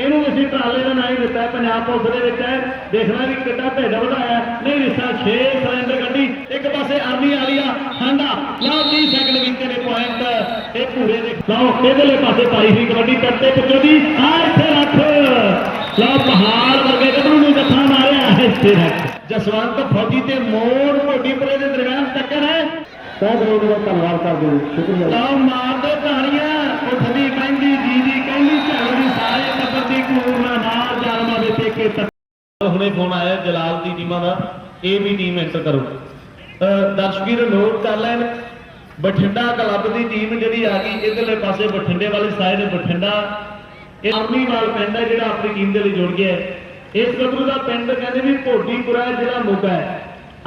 ਇਹਨੂੰ ਅਸੀਂ ਟਰਾਲੇ ਦਾ ਨਾਂ ਹੀ ਦਿੱਤਾ ਪੰਜਾਬ ਪੁਲਿਸ ਦੇ ਵਿੱਚ ਹੈ। ਦੇਖਣਾ ਵੀ ਕਿੱਡਾ ਢਿੱਡ ਵਧਾਇਆ। ਨਹੀਂ ਰਿਸਾ 6 ਸਿਲੰਡਰ ਗੱਡੀ ਇੱਕ ਪਾਸੇ ਆਰਮੀ ਵਾਲੀ ਆ ਹਾਂਡਾ ਲਓ 30 ਸੈਕਿੰਡ ਵਿੱਚ ਨੇ ਪੁਆਇੰਟ ਇਹ ਪੂਰੇ ਦੇ ਲਓ ਇਹਦੇ ਪਾਸੇ ਪਾਈ ਹੋਈ ਕਬੱਡੀ ਕਰਤੇ ਪੁੱਛੋ ਦੀ ਆ ਇੱਥੇ ਰੱਖ। ਲਓ ਪਹਾੜ ਵਰਗੇ ਗੱਭਰੂ ਨੂੰ ਜੱਫਾ ਮਾਰਿਆ। ਇੱਥੇ ਰੱਖ। ਜਸਵੰਤ ਫੌਜੀ ਤੇ ਮੋੜ ਢੋਡੀਪੁਰੇ ਦੇ ਦਰਮਿਆਨ ਟੱਕਰ ਹੈ। ਬਹੁਤ ਬਹੁਤ ਧੰਨਵਾਦ ਕਰਦੇ ਹਾਂ। ਸ਼ੁਕਰੀਆ। ਲਓ ਉੱਠਦੀ ਕਹਿੰਦੀ ਜੀ ਜਾਲਮਾ ਹੁਣੇ ਫੋਨ ਆਇਆ ਜਲਾਲ ਦੀ ਟੀਮਾਂ ਦਾ ਇਹ ਵੀ ਟੀਮ ਐਂਟਰ ਕਰੋ। ਅਹ ਨੋਟ ਕਰ ਲੈਣ। ਬਠਿੰਡਾ ਕਲੱਬ ਦੀ ਟੀਮ ਜਿਹੜੀ ਆ ਗਈ ਇਧਰਲੇ ਪਾਸੇ ਬਠਿੰਡੇ ਵਾਲੀ ਸਾਈਡ ਬਠਿੰਡਾ। ਇਹ ਆਰਮੀ ਵਾਲ ਪਿੰਡ ਹੈ ਜਿਹੜਾ ਆਪਣੀ ਟੀਮ ਦੇ ਲਈ ਜੁੜ ਗਿਆ ਹੈ। ਇਸ ਗੱਭਰੂ ਦਾ ਪਿੰਡ ਕਹਿੰਦੇ ਵੀ ਭੋਡੀਪੁਰਾ ਹੈ, ਜ਼ਿਲ੍ਹਾ ਮੋਗਾ ਹੈ।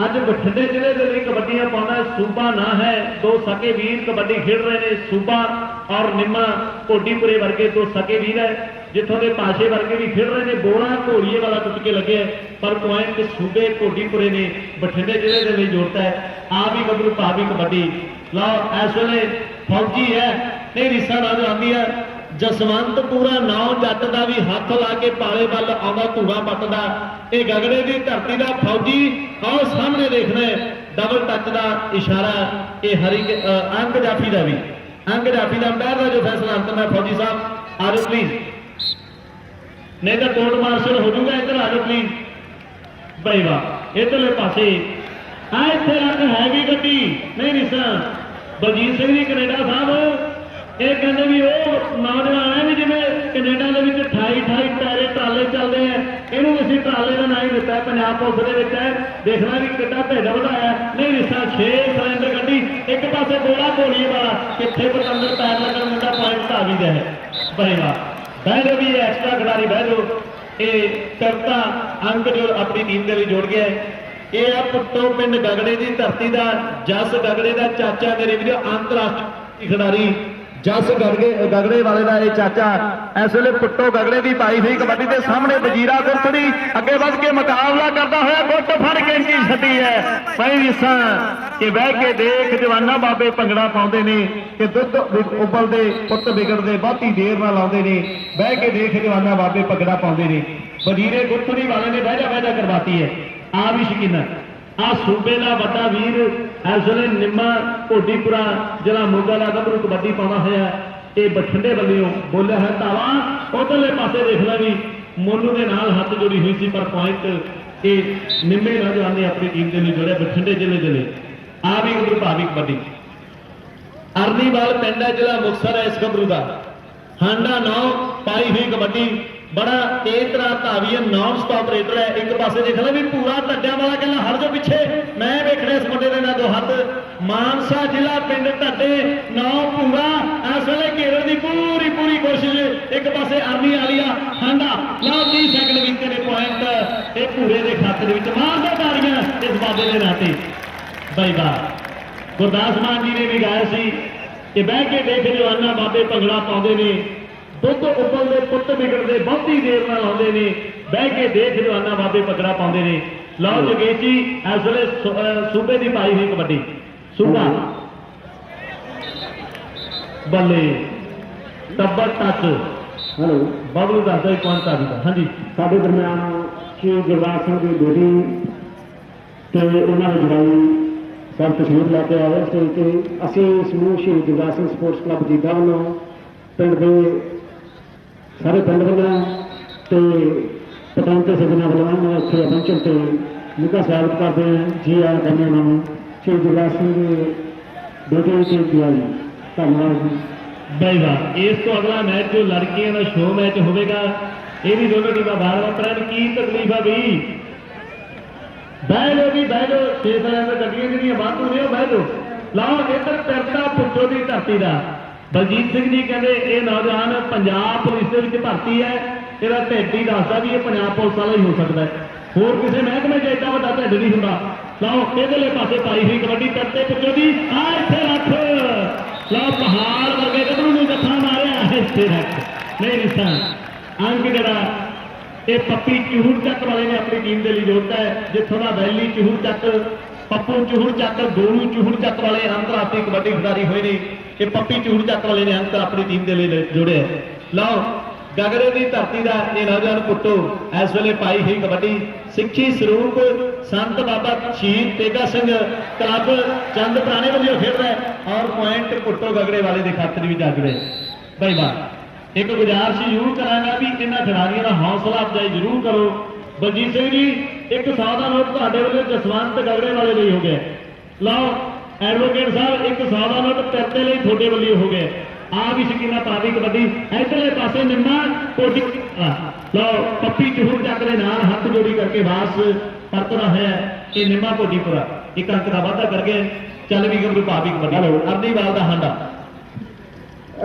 ਅੱਜ ਬਠਿੰਡੇ ਜ਼ਿਲ੍ਹੇ ਦੇ ਲਈ ਕਬੱਡੀਆਂ ਪਾਉਣਾ ਸੂਬਾ ਨਾ ਹੈ। ਦੋ ਸਕੇ ਵੀਰ ਕਬੱਡੀ ਖੇਡ ਰਹੇ ਨੇ ਸੂਬਾ ਔਰ ਨਿੰਮਾ ਭੋਡੀਪੁਰੇ ਵਰਗੇ ਦੋ ਸਕੇ ਵੀਰ ਹੈ। ਜਿੱਥੋਂ ਦੇ ਪਾਸ਼ੇ ਵਰਗੇ ਵੀ ਖੇਡ ਰਹੇ ਨੇ ਬੋੜਾ ਘੋੜੀਏ ਵਾਲਾ ਟੁੱਟ ਕੇ ਲੱਗਿਆ ਹੈ, ਪਰ ਪੁਆਇੰਟ ਸੂਬੇ ਕੋਡੀਪੁਰੇ ਨੇ ਬਠਿੰਡੇ ਜ਼ਿਲ੍ਹੇ ਦੇ ਲਈ ਜੋੜਤਾ ਹੈ ਆ ਵੀ ਗੱਭਰੂ ਪਾ ਵੀ ਕਬੱਡੀ ਲਓ ਇਸ ਵੇਲੇ ਫੌਜੀ ਹੈ ਨਹੀਂ ਰਿਸਾ ਨਾਲ ਆਉਂਦੀ ਹੈ ਜਸਵੰਤ ਪੂਰਾ ਨਾਉ ਜੱਟ ਦਾ ਵੀ ਹੱਥ ਲਾ ਕੇ ਪਾਲੇ ਵੱਲ ਆਉਂਦਾ ਧੂੜਾ ਪੱਟਦਾ ਇਹ ਗਗੜੇ ਦੀ ਧਰਤੀ ਦਾ ਫੌਜੀ ਆਓ ਸਾਹਮਣੇ ਦੇਖਣਾ ਹੈ ਡਬਲ ਟੱਚ ਦਾ ਇਸ਼ਾਰਾ ਇਹ ਹਰੀ ਕੇ- ਅ, ਅੰਗ ਜਾਫੀ ਦਾ ਵੀ ਅੰਗ ਜਾਫੀ ਦਾ ਅੰਪਾਇਰ ਦਾ ਜੋ ਫੈਸਲਾ ਅੰਤਮ ਹੈ ਫੌਜੀ ਸਾਹਿਬ ਆਜੋ ਪਲੀਜ਼ ਨਹੀਂ ਤਾਂ ਕੋਰਟ ਮਾਰਸ਼ਲ ਹੋ ਜਾਊਗਾ ਇੱਧਰ ਆਜੋ ਪਲੀਜ਼ ਬਈ ਵਾਹ, ਇਧਰਲੇ ਪਾਸੇ। ਆ ਇੱਥੇ ਰੱਖ ਹੈਗੀ ਗੱਡੀ। ਨਹੀਂ ਨਿਸਾ ਬਲਜੀਤ ਸਿੰਘ ਜੀ, ਕੈਨੇਡਾ ਸਾਹਿਬ। ਇਹ ਕਹਿੰਦੇ ਵੀ ਉਹ ਨੌਜਵਾਨ ਹੈ ਵੀ ਜਿਵੇਂ ਕੈਨੇਡਾ ਦੇ ਵਿੱਚ 28 28 ਟਾਇਰੇ ਟਰਾਲੇ ਚੱਲਦੇ ਆ। ਇਹਨੂੰ ਅਸੀਂ ਟਰਾਲੇ ਦਾ ਨਾਂ ਹੀ ਦਿੱਤਾ ਪੰਜਾਬ ਪੁਲਿਸ ਦੇ ਵਿੱਚ ਹੈ। ਦੇਖਣਾ ਵੀ ਕਿੱਡਾ ਢਿੱਡ ਵਧਾਇਆ। ਹੈ। ਨਹੀਂ ਰਿਸਾ 6 ਸਿਲੰਡਰ ਗੱਡੀ। ਇੱਕ ਪਾਸੇ ਗੋਲਾ ਘੋੜੀਏ ਵਾਲਾ। ਕਿੱਥੇ ਪਤੰਦਰ ਪੈਰ ਲੱਗਣ ਮੁੰਡਾ ਪੁਆਇੰਟ ਆ ਵੀ ਗਿਆ ਹੈ ਬਈ ਵਾਹ। ਬਹਿ ਜਾਓ ਵੀ ਐਕਸਟਰਾ ਖਿਡਾਰੀ ਬਹਿ ਜਾਓ। ਇਹ ਕਰਤਾ ਅੰਕ ਜੋ ਆਪਣੀ ਟੀਮ ਦੇ ਲਈ ਜੋੜ ਗਿਆ ਹੈ। ਇਹ ਆ ਪੁੱਟੋ ਪਿੰਡ ਗਗੜੇ ਦੀ ਧਰਤੀ ਦਾ, ਜਸ ਗਗੜੇ ਦਾ ਚਾਚਾ ਮੇਰੇ ਵੀਰੋ, ਅੰਤਰਰਾਸ਼ਟਰੀ ਖਿਡਾਰੀ। ਜਸ ਗਗੜੇ ਗਗੜੇ ਵਾਲੇ ਦਾ ਇਹ ਚਾਚਾ। ਇਸ ਵੇਲੇ ਪੁੱਟੋ ਗਗੜੇ ਦੀ ਪਾਈ ਹੋਈ ਕਬੱਡੀ ਦੇ ਸਾਹਮਣੇ ਵਜੀਰਾ ਗੁਰਤੜੀ ਅੱਗੇ ਵੱਧ ਕੇ ਮੁਕਾਬਲਾ ਕਰਦਾ ਹੋਇਆ, ਗੁੱਟ ਫੜ ਕੇ ਇੰਚੀ ਛੱਡੀ ਹੈ। ਪਈ ਵਿਸਾਂ ਕਿ ਬਹਿ ਕੇ ਦੇਖ ਜਵਾਨਾ ਬਾਬੇ ਭੰਗੜਾ ਪਾਉਂਦੇ ਨੇ, ਕਿ ਦੁੱਧ ਉਬਲਦੇ, ਪੁੱਤ ਵਿਗੜਦੇ ਬਹੁਤੀ ਦੇਰ ਨਾਲ ਆਉਂਦੇ ਨੇ, ਬਹਿ ਕੇ ਦੇਖ ਜਵਾਨਾ ਬਾਬੇ ਭੰਗੜਾ ਪਾਉਂਦੇ ਨੇ। ਵਜੀਰੇ ਗੁਰਤੜੀ ਵਾਲੇ ਨੇ ਬਹਿ ਜਾ ਬਹਿ ਜਾ ਕਰਵਾਤੀ ਹੈ। ਆ ਵੀ ਸ਼ਕੀਨਾ ਆ ਸੂਬੇ ਦਾ ਵੱਡਾ ਵੀਰ, ਇਸ ਵੇਲੇ ਨਿੰਮਾ ਢੋਡੀਪੁਰਾ ਜਿਹੜਾ ਮੋਗਾ ਦਾ ਗੱਭਰੂ ਕਬੱਡੀ ਪਾਉਣਾ ਹੋਇਆ ਇਹ ਬਠਿੰਡੇ ਵੱਲੋਂ ਬੋਲਿਆ ਹੈ, ਧਾਵਾ, ਉਧਰਲੇ ਪਾਸੇ ਦੇਖ ਲੈ ਵੀ, ਮੋਨੂ ਦੇ ਨਾਲ ਹੱਥ ਜੋੜੀ ਹੋਈ ਸੀ, ਪਰ ਪੁਆਇੰਟ ਇਹ ਨਿੰਮੇ ਨੌਜਵਾਨ ਨੇ ਆਪਣੀ ਟੀਮ ਦੇ ਲਈ ਜੋੜਿਆ, ਬਠਿੰਡੇ ਜ਼ਿਲ੍ਹੇ ਦੇ ਲਈ। ਆ ਵੀ ਗੱਭਰੂ ਭਾਵੀ ਕਬੱਡੀ ਅਰਨੀਵਾਲ ਪਿੰਡ ਹੈ, ਜ਼ਿਲ੍ਹਾ ਮੁਕਤਸਰ ਹੈ ਇਸ ਗੱਭਰੂ ਦਾ। ਹਾਂਡਾ ਨੌ ਪਾਈ ਹੋਈ ਕਬੱਡੀ, ਬੜਾ ਤੇਜ਼ ਤਰ੍ਹਾਂ ਧਾਵੀ ਹੈ ਨਾਨ ਸਟਾਪ ਰੇਡਰ ਹੈ। ਇੱਕ ਪਾਸੇ ਦੇਖ ਲੈ ਵੀ ਪੂਰਾ ਟੱਡਿਆਂ ਵਾਲਾ ਕਹਿੰਦਾ, ਹਟ ਜਾ ਪਿੱਛੇ। ਮੈਂ ਵੇਖਣਾ ਇਸ ਮੁੰਡੇ ਦੇ ਨਾਲ ਦੋ ਹੱਥ। ਮਾਨਸਾ ਜ਼ਿਲ੍ਹਾ ਪਿੰਡ ਢੱਡੇ ਨੌ ਪੂਰਾ। ਇਸ ਵੇਲੇ ਕੇਰਲ ਦੀ ਪੂਰੀ ਪੂਰੀ ਕੋਸ਼ਿਸ਼ ਇੱਕ ਪਾਸੇ ਆਰਮੀ ਵਾਲੀਆ ਹਾਂਡਾ। ਲਓ 30 ਸੈਕਿੰਡ ਵਿੱਚ ਨੇ ਪੁਆਇੰਟ ਇਹ ਪੂਰੇ ਦੇ ਖਾਤੇ ਦੇ ਵਿੱਚ ਮਾਰਦਾ ਤਾੜੀਆਂ ਇਸ ਬਾਬੇ ਦੇ ਨਾਂ ਤੇ। ਬਾਈ ਬਾਈ ਗੁਰਦਾਸ ਮਾਨ ਜੀ ਨੇ ਵੀ ਗਾਇਆ ਸੀ ਕਿ ਬਹਿ ਕੇ ਦੇਖ ਜਵਾਨਾ ਬਾਬੇ ਭੰਗੜਾ ਪਾਉਂਦੇ ਨੇ ਦੁੱਧ ਉਬਲਦੇ ਪੁੱਤ ਵਿਗੜਦੇ ਬਹੁਤੀ ਦੇਰ ਨਾਲ ਆਉਂਦੇ ਨੇ ਬਹਿ ਕੇ ਦੇਖ ਜਵਾਨਾ ਬਾਬੇ ਭੰਗੜਾ ਪਾਉਂਦੇ ਨੇ। ਲਓ ਜਗੇਸ਼ ਜੀ ਅਹ ਸੂਬੇ ਦੀ ਪਾਈ ਹੋਈ ਕਬੱਡੀ। ਸੂਬਾ। ਬੱਲੇ। ਟੱਬਰ ਟੱਚ। ਹੈਲੋ। ਬਬਲੂ ਦੱਸਦਾ ਕੌਣ ਤਾਂ ਦਾ। ਹਾਂਜੀ। ਸਾਡੇ ਦਰਮਿਆਨ ਸ਼੍ਰੀ ਗੁਰਦਾਸ ਸਿੰਘ ਦੀ ਬੇਟੀ ਤੇ ਉਹਨਾਂ ਦੀ ਜਵਾਈ ਸਭ ਤਸ਼ਰੀਫ ਲੈ ਕੇ ਆਇਆ ਸਟੇਜ ਤੇ ਅਸੀਂ ਸਮੂਹ ਸ਼ਹੀਦ ਗੁਰਦਾਸ ਸਿੰਘ ਸਪੋਰਟਸ ਕਲੱਬ ਜੀਦਾ ਵੱਲੋਂ ਪਿੰਡ ਦੇ ਸਾਰੇ ਪਿੰਡ ਵੱਲੋਂ ਤੇ ਪਤੰਗ ਤੇ ਸਜਣਾ ਵੱਲੋਂ ਮੈਂ ਇੱਥੇ ਪਹੁੰਚਣ ਤੇ ਨਿੱਘਾ ਸਵਾਗਤ ਕਰਦੇ ਹਾਂ ਜੀ ਆਇਆਂ ਕਹਿੰਦੇ ਉਹਨਾਂ ਨੂੰ। ਸ਼੍ਰੀ ਗੁਰਦਾਸ ਸਿੰਘ ਦੇ ਬੇਟੇ ਤੇ ਜੀ ਧੰਨਵਾਦ ਜੀ। ਬਾਈ ਬਈਵਾ ਇਸ ਤੋਂ ਅਗਲਾ ਮੈਚ ਜੋ ਲੜਕੀਆਂ ਦਾ ਸ਼ੋਅ ਮੈਚ ਹੋਵੇਗਾ, ਇਹ ਵੀ ਦੋਨੋਂ ਟੀਮਾਂ ਬਾਹਰ ਕਰਨ ਕੀ ਤਕਲੀਫ ਆ ਬਈ? ਬਹਿ ਲੋ ਵੀ ਬਹਿ ਲੋ ਛੇ ਸਾਲਾਂ ਗੱਡੀਆਂ ਜਿਹੜੀਆਂ ਵਾਧੂ ਨੇ ਉਹ ਬਹਿ ਲੋ ਲਾਓ ਇੱਧਰ ਪਿਰਤਾ ਪੁੱਜੋ ਦੀ ਧਰਤੀ ਦਾ। ਬਲਜੀਤ ਸਿੰਘ ਜੀ ਕਹਿੰਦੇ, ਇਹ ਨੌਜਵਾਨ ਪੰਜਾਬ ਪੁਲਿਸ ਦੇ ਵਿੱਚ ਭਰਤੀ ਹੈ। ਇਹਦਾ ਢਿੱਡ ਹੀ ਦੱਸਦਾ ਵੀ ਇਹ ਪੰਜਾਬ ਪੁਲਿਸ ਵਾਲਾ ਹੀ ਹੋ ਸਕਦਾ ਹੈ। ਹੋਰ ਕਿਸੇ ਮਹਿਕਮੇ 'ਚ ਏਡਾ ਵੱਡਾ ਢਿੱਡ ਨਹੀਂ ਹੁੰਦਾ। ਲਾਓ ਇਹਦੇਲੇ ਪਾਸੇ ਪਾਈ ਹੋਈ ਕਬੱਡੀ ਪਿਰਤੇ ਪੁੱਜੋ ਦੀ। ਆ ਇੱਥੇ ਰੱਖ। ਲਓ ਪਹਾੜ ਵਰਗੇ ਗੱਭਰੂ ਨੂੰ ਜੱਫਾ ਮਾਰਿਆ। ਇੱਥੇ ਰੱਖ। ਨਹੀਂ ਰਿਸਾ ਅੰਕ ਜਿਹੜਾ ਇਹ ਪੱਪੀ ਚੂਹੜ ਚੱਕ ਵਾਲੇ ਨੇ ਆਪਣੀ ਟੀਮ ਦੇ ਲਈ ਜੋੜਤਾ ਹੈ, ਜਿੱਥੋਂ ਦਾ ਵੈਲੀ ਚੂਹੜ ਚੱਕ, ਪੱਪੂ ਚੂਹੜ ਚੱਕ, ਗੋਲੂ ਚੂਹੜ ਚੱਕ ਵਾਲੇ ਅੰਤਰਰਾਸ਼ਟਰੀ ਕਬੱਡੀ ਖਿਡਾਰੀ ਹੋਏ ਨੇ ਇਹ ਪੱਪੀ ਚੂਹੜ ਚੱਕ ਵਾਲੇ ਨੇ ਅੰਤਰ ਆਪਣੀ ਟੀਮ ਦੇ ਲਈ ਲ- ਜੋੜਿਆ ਲਓ, ਗਗਰੇ ਦੀ ਧਰਤੀ ਦਾ ਇਹ ਨੌਜਵਾਨ ਪੁੱਟੋ ਇਸ ਵੇਲੇ ਪਾਈ ਹੋਈ ਕਬੱਡੀ, ਸਿੱਖੀ ਸਰੂਪ ਸੰਤ ਬਾਬਾ ਸ਼ਹੀਦ ਤੇਗਾ ਸਿੰਘ ਕਲੱਬ ਚੰਦ ਪੁਰਾਣੇ ਵੱਲੋਂ ਖੇਡਦਾ ਹੈ ਔਰ ਪੁਆਇੰਟ ਪੁੱਟੋ ਗਗੜੇ ਵਾਲੇ ਦੇ ਖਾਤਰ ਵੀ ਜੱਗ ਰਹੇ ਧੰਨਵਾਦ ਇੱਕ ਗੁਜ਼ਾਰਿਸ਼ ਜ਼ਰੂਰ ਕਰਾਂਗਾ ਵੀ ਇਹਨਾਂ ਖਿਡਾਰੀਆਂ ਦਾ ਹੌਸਲਾ ਅਫਜ਼ਾਈ ਜ਼ਰੂਰ ਕਰੋ। ਬਲਜੀਤ ਸਿੰਘ ਜੀ ਇੱਕ 100 ਦਾ ਨੋਟ ਤੁਹਾਡੇ ਵੱਲੋਂ ਜਸਵੰਤ ਗਗੜੇ ਵਾਲੇ ਲਈ ਹੋ ਗਿਆ। ਲਓ ਐਡਵੋਕੇਟ ਸਾਹਿਬ ਇੱਕ 100 ਦਾ ਨੋਟ ਤੇਰੇ ਲਈ ਤੁਹਾਡੇ ਵੱਲੋਂ ਹੋ ਗਿਆ। ਆ ਵੀ ਸ਼ਕੀਨਾ ਪਾਵੀ ਕਬੱਡੀ। ਇਧਰਲੇ ਪਾਸੇ ਨਿੰਮਾ ਕੋਟੀ ਲਓ ਪੱਪੀ ਚੂਹਰ ਚੱਕ ਦੇ ਨਾਲ ਹੱਥ ਜੋੜੀ ਕਰਕੇ ਵਾਸ ਪਰਤਣਾ ਹੈ। ਇਹ ਨਿੰਮਾ ਕੋਟੀਪੁਰਾ ਇੱਕ ਅੰਕ ਦਾ ਵਾਧਾ ਕਰਕੇ ਚੱਲ ਵੀ ਗੱਭਰੂ ਭਾਵੀ ਕਬੱਡੀ। ਅਰਦੀਵਾਲ ਦਾ ਹਾਂਡਾ।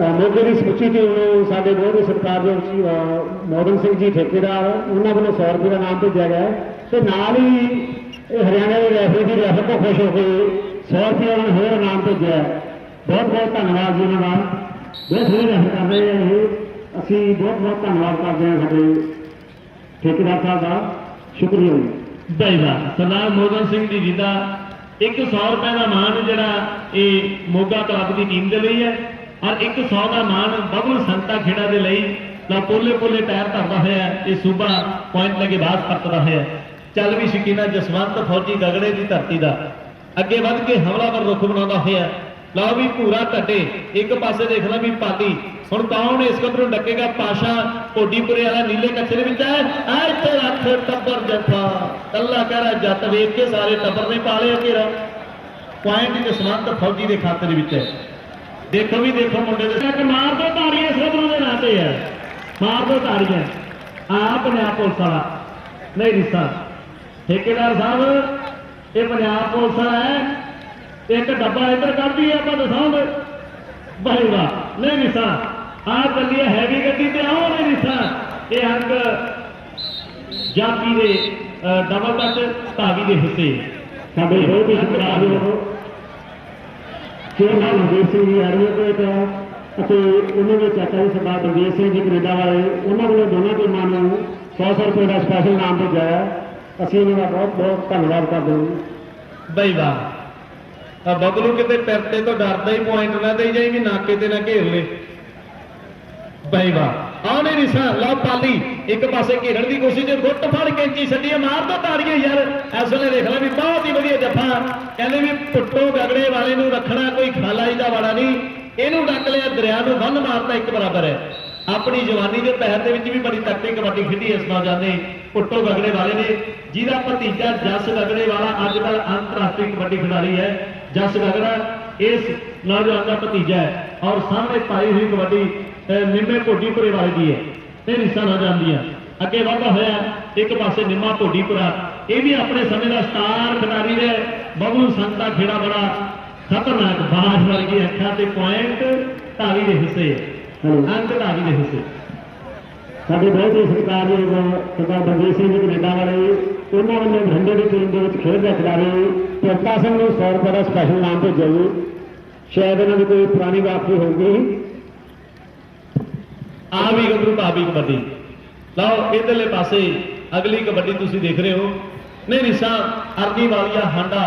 ਮੋਗੇ ਦੀ ਸਮੁੱਚੀ ਟੀਮ ਨੂੰ ਸਾਡੇ ਬਹੁਤ ਹੀ ਸਤਿਕਾਰਯੋਗ ਮੋਦਨ ਸਿੰਘ ਜੀ ਠੇਕੇਦਾਰ, ਉਹਨਾਂ ਵੱਲੋਂ 100 ਰੁਪਏ ਦਾ ਨਾਮ ਭੇਜਿਆ ਗਿਆ ਹੈ। ਤੇ ਨਾਲ ਹੀ ਇਹ ਹਰਿਆਣਾ ਦੇ ਰੈਫਰੀ ਦੀ ਰੈਫਰ ਤੋਂ ਖੁਸ਼ ਹੋ ਕੇ 100 ਰੁਪਏ ਉਹਨਾਂ ਨੇ ਹੋਰ ਨਾਮ ਭੇਜਿਆ ਬਹੁਤ ਬਹੁਤ ਧੰਨਵਾਦ ਜੀ ਉਹਨਾਂ ਦਾ। ਬਹੁਤ ਵਧੀਆ ਰੈਫਰ ਕਰ ਰਹੇ ਇਹ। ਅਸੀਂ ਬਹੁਤ ਬਹੁਤ ਧੰਨਵਾਦ ਕਰਦੇ ਹਾਂ ਸਾਡੇ ਠੇਕੇਦਾਰ ਸਾਹਿਬ ਦਾ। ਸ਼ੁਕਰੀਆ ਜੀ। ਦੈਵਾ ਸਰਦਾਰ ਮੋਹਨ ਸਿੰਘ ਜੀ ਜੀ ਦਾ 100 ਰੁਪਏ ਦਾ ਮਾਣ ਜਿਹੜਾ ਇਹ ਮੋਗਾ ਕਲੱਬ ਦੀ ਟੀਮ ਦੇ ਲਈ ਹੈ। ਔਰ 100 ਦਾ ਮਾਣ ਬਬਲ ਸੰਤਾ ਖੇੜਾ ਦੇ ਲਈ ਲਾ ਪੋਲੇ ਪੋਲੇ ਟਾਇਰ ਧਰਦਾ ਹੋਇਆ ਹੈ। ਇਹ ਸੂਬਾ ਪੁਆਇੰਟ ਲੈ ਕੇ ਬਾਅਦ ਪਰਤਦਾ ਹੋਇਆ ਹੈ। ਚੱਲ ਵੀ ਸ਼ਕੀਨਾ ਜਸਵੰਤ ਫੌਜੀ ਗਗੜੇ ਦੀ ਧਰਤੀ ਦਾ। ਅੱਗੇ ਵੱਧ ਕੇ ਹਮਲਾਵਰ ਰੁਖ ਬਣਾਉਂਦਾ ਹੋਇਆ ਲਓ ਵੀ ਪੂਰਾ ਟੱਟੇ ਇੱਕ ਪਾਸੇ ਦੇਖਣਾ ਵੀ ਪਾਲੀ। ਹੁਣ ਕੌਣ ਇਸ ਕਦਰ ਨੂੰ ਡੱਕੇਗਾ? ਪਾਸ਼ਾ ਕੋਡੀਪੁਰੇ ਵਾਲਾ ਨੀਲੇ ਕੱਛੇ ਦੇ ਵਿੱਚ ਹੈ। ਆ ਇੱਥੇ ਰੱਖ ਟੱਬਰ ਜੱਫਾ। ਕੱਲਾ ਕਹਿ ਜੱਟ ਵੇਖ ਕੇ ਸਾਰੇ ਟੱਬਰ ਨੇ ਪਾ ਲਿਆ ਘੇਰਾ ਪੁਆਇੰਟ ਜਸਵੰਤ ਫੌਜੀ ਦੇ ਖਾਤੇ ਦੇ ਵਿੱਚ ਹੈ। ਦੇਖੋ ਵੀ ਦੇਖੋ ਮੁੰਡੇ ਦੇ ਇੱਕ ਮਾਰ ਦੋ ਤਾੜੀਆਂ ਸੋਧਰੂ ਦੇ ਨਾਂ ਤੇ ਹੈ। ਮਾਰ ਦੋ ਤਾੜੀਆਂ ਆ ਪੰਜਾਬ ਪੁਲਿਸ ਵਾਲਾ। ਨਹੀਂ ਰਿਸ਼ਤਾ। ਠੇਕੇਦਾਰ ਸਾਹਿਬ ਇਹ ਪੰਜਾਬ ਪੁਲਿਸ ਵਾਲਾ ਹੈ। ਇੱਕ ਡੱਬਾ ਇੱਧਰ ਕੱਢਦੀ ਆਪਾਂ ਦਿਖਾਉਂਗੇ ਭਾਈ ਵਾਹ ਨਹੀਂ ਰਿਸ਼ਤਾ। ਆ ਚੱਲੀਏ ਹੈਵੀ ਗੱਡੀ ਤੇ ਆਓ ਨਹੀਂ ਰਿਸ਼ਤਾ। ਇਹ ਅੰਕ ਜਾਪੀ ਦੇ ਡਬਲ ਟੱਚ ਧਾਵੀ ਦੇ ਹਿੱਸੇ। ਸਾਡੇ ਬਹੁਤ ਹੀ ਸਤਿਕਾਰਯੋਗ ਚੇਅਰਮੈਨ ਮਨਜੀਤ ਸਿੰਘ ਜੀ ਐਡਵੋਕੇਟ ਅਤੇ ਉਹਨਾਂ ਦੇ ਚਾਚਾ ਜੀ ਸਰਦਾਰ ਬਲਜੀਤ ਸਿੰਘ ਜੀ ਕੈਨੇਡਾ ਵਾਲੇ, ਉਹਨਾਂ ਵੱਲੋਂ ਦੋਨਾਂ ਟੀਮਾਂ ਨੂੰ 100 100 ਰੁਪਏ ਦਾ ਸਪੈਸ਼ਲ ਨਾਮ ਭੇਜਿਆ ਅਸੀਂ ਇਹਨਾਂ ਦਾ ਬਹੁਤ ਬਹੁਤ ਧੰਨਵਾਦ ਕਰਦੇ ਹਾਂ ਬਈ ਵਾਹ। ਆ ਬਬਲੂ ਕਿਤੇ ਪਿਰਤੇ ਤੋਂ ਡਰਦਾ ਹੀ ਪੁਆਇੰਟ ਨਾ ਦੇਈ ਜਾਈ ਵੀ ਨਾਕੇ ਤੇ ਨਾ ਘੇਰ ਲੇ। ਬਈ ਵਾਹ। ਆਉਣੇ ਰਿਸਾ ਲਓ ਪਾਲੀ ਇੱਕ ਪਾਸੇ ਘੇਰਣ ਦੀ ਕੋਸ਼ਿਸ਼ ਤੇ ਗੁੱਟ ਫੜ ਕੈਂਚੀ ਛੱਡੀ, ਮਾਰ ਦੋ ਤਾੜੀਆਂ ਯਾਰ। ਇਸ ਵੇਲੇ ਦੇਖ ਲੈ ਵੀ ਬਹੁਤ ਹੀ ਵਧੀਆ ਜੱਫਾ। ਕਹਿੰਦੇ ਵੀ ਪੁੱਟੋ ਗਗੜੇ ਵਾਲੇ ਨੂੰ ਰੱਖਣਾ ਕੋਈ ਖਾਲਾਈ ਦਾ ਵਾੜਾ ਨਹੀਂ। ਇਹਨੂੰ ਡੱਕ ਲਿਆ ਦਰਿਆ ਨੂੰ, ਬੰਨ ਮਾਰਤਾ ਇੱਕ ਬਰਾਬਰ। ਹੈ ਆਪਣੀ ਜਵਾਨੀ ਦੇ ਪਹਿਰ ਦੇ ਵਿੱਚ ਵੀ ਬੜੀ ਤਕੜੀ ਕਬੱਡੀ ਖੇਡੀ ਇਸ ਨੌਜਵਾਨ ਨੇ। ਪੁੱਟੋ ਗਗੜੇ ਵਾਲੇ ਨੇ। ਜਿਹਦਾ ਭਤੀਜਾ ਜਸ ਗਗੜੇ ਵਾਲਾ ਅੱਜ ਕੱਲ ਅੰਤਰਰਾਸ਼ਟਰੀ ਕਬੱਡੀ ਖਿਡਾਰੀ ਹੈ। ਜਸ ਗਗੜਾ ਇਸ ਨੌਜਵਾਨ ਦਾ ਭਤੀਜਾ ਹੈ। ਔਰ ਸਾਹਮਣੇ ਪਾਈ ਹੋਈ ਕਬੱਡੀ ਨਿੰਮੇ ਕੋਡੀਪੁਰੇ ਵਾਲੇ ਦੀ ਹੈ। ਇਹ ਰਿਸ਼ਾ ਨਾ ਜਾਂਦੀਆਂ। ਅੱਗੇ ਵਧਦਾ ਹੋਇਆ ਇੱਕ ਪਾਸੇ ਨਿੰਮਾ ਕੋਡੀਪੁਰਾ ਇਹ ਵੀ ਆਪਣੇ ਸਮੇਂ ਦਾ ਸਟਾਰ ਖਿਡਾਰੀ ਹੈ। ਬਬਲੂ ਸੰਤਾ ਖੇੜਾ ਬੜਾ ਖਤਰਨਾਕ ਬਾਜ ਵਰਗੀ ਅੱਖਾਂ ਤੇ ਪੁਆਇੰਟ ਢਾਵੀ ਦੇ ਹਿੱਸੇ ਅੰਕ ਢਾਵੀ ਦੇ ਹਿੱਸੇ। ਸਾਡੇ ਬਹੁਤ ਹੀ ਸਤਿਕਾਰਯੋਗ ਸਰਦਾਰ ਬਲਜੀਤ ਸਿੰਘ ਜੀ ਕੈਨੇਡਾ ਵਾਲੇ ਉਹਨਾਂ ਵੱਲੋਂ ਭੰਡੇ ਦੀ ਟੀਮ ਦੇ ਵਿੱਚ ਖੇਡ ਦਾ ਖਿਡਾਰੀ ਪ੍ਰਤਾ ਸਿੰਘ ਨੂੰ 100 ਰੁਪਏ ਦਾ ਸਪੈਸ਼ਲ ਨਾਮ ਭੇਜਿਆ ਜੀ। ਸ਼ਾਇਦ ਇਹਨਾਂ ਦੀ ਕੋਈ ਪੁਰਾਣੀ ਵਾਪਸੀ ਹੋਊਗੀ। ਆ ਵੀ ਗੱਭਰੂ ਭਾਬੀ ਕਬੱਡੀ ਲਓ, ਇਧਰਲੇ ਪਾਸੇ ਅਗਲੀ ਕਬੱਡੀ ਤੁਸੀਂ ਦੇਖ ਰਹੇ ਹੋ। ਨਹੀਂ ਰਿਸਾ ਅਰਦੀ ਵਾਲੀਆ ਹਾਂਡਾ